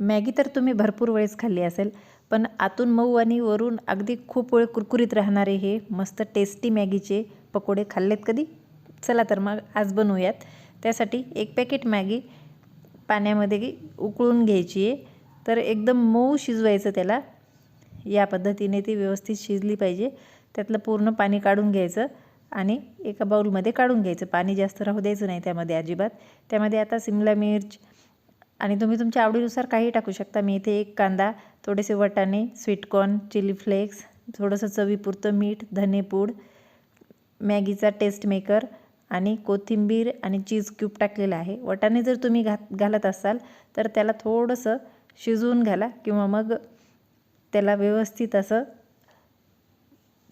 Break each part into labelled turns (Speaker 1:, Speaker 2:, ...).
Speaker 1: Maggi तर तुम्ही भरपूर वेळेस खाल्ली असेल पण आतून मऊ आणि वरून अगदी खूप वेळ कुरकुरीत राहणारे हे मस्त टेस्टी मॅगीचे पकोडे खाल्लेत कधी? चला तर मग आज बनवूयात. त्यासाठी एक पॅकेट मॅगी पाण्यामध्ये उकळून घ्यायची आहे. तर एकदम मऊ शिजवायचं त्याला. या पद्धतीने ती व्यवस्थित शिजली पाहिजे. त्यातलं पूर्ण पाणी काढून घ्यायचं आणि एका बाऊलमध्ये काढून घ्यायचं. पाणी जास्त राहू द्यायचं नाही त्यामध्ये अजिबात. त्यामध्ये आता सिमला मिर्च आणि तुम्ही तुमच्या आवडीनुसार काही टाकू शकता. मी इथे एक कांदा थोडेसे वटाणे स्वीटकॉर्न चिली फ्लेक्स थोडंसं चवीपुरतं मीठ धनेपूड मॅगीचा टेस्ट मेकर आणि कोथिंबीर आणि चीज क्यूब टाकलेला आहे. वटाणे जर तुम्ही घात घालत असाल तर त्याला थोडंसं शिजवून घाला किंवा मग त्याला व्यवस्थित असं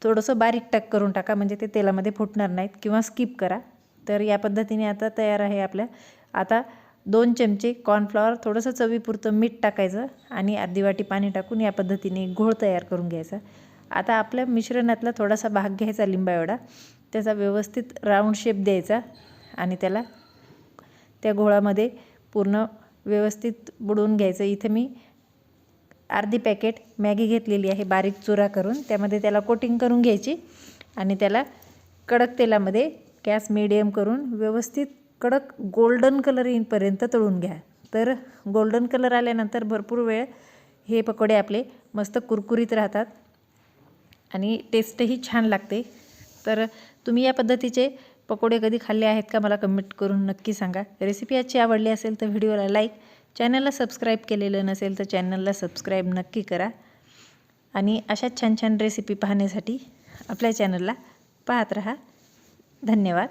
Speaker 1: थोडंसं बारीक टक करून टाका म्हणजे ते तेलामध्ये फुटणार नाहीत किंवा स्किप करा. तर या पद्धतीने आता तयार आहे आपल्या आता दोन चमचे कॉर्नफ्लॉवर थोडंसं चवीपुरतं मीठ टाकायचं आणि अर्धी वाटी पाणी टाकून या पद्धतीने घोळ तयार करून घ्यायचा. आता आपल्या मिश्रणातला थोडासा भाग घ्यायचा लिंबा एवढा त्याचा व्यवस्थित राऊंड शेप द्यायचा आणि त्याला त्या घोळामध्ये पूर्ण व्यवस्थित बुडवून घ्यायचं. इथे मी अर्धी पॅकेट मॅगी घेतलेली आहे बारीक चुरा करून. त्यामध्ये त्याला कोटिंग करून घ्यायची आणि त्याला कडक तेलामध्ये गॅस मिडियम करून व्यवस्थित कडक गोल्डन कलर येईपर्यंत तळून घ्या. तर गोल्डन कलर आल्यानंतर भरपूर वेळ हे पकोडे आपले मस्त कुरकुरीत राहतात. आणि टेस्टही छान लागते. तर तुम्ही या पद्धतीचे पकोडे कधी खाल्ले आहेत का मला कमेंट करून नक्की सांगा. रेसिपी आजची आवडली असेल तर व्हिडिओला लाईक चॅनलला सबस्क्राईब केलेलं नसेल तर चॅनलला सबस्क्राईब नक्की करा. आणि अशा छान छान रेसिपी पाहण्यासाठी आपल्या चॅनलला पाहत राहा. धन्यवाद.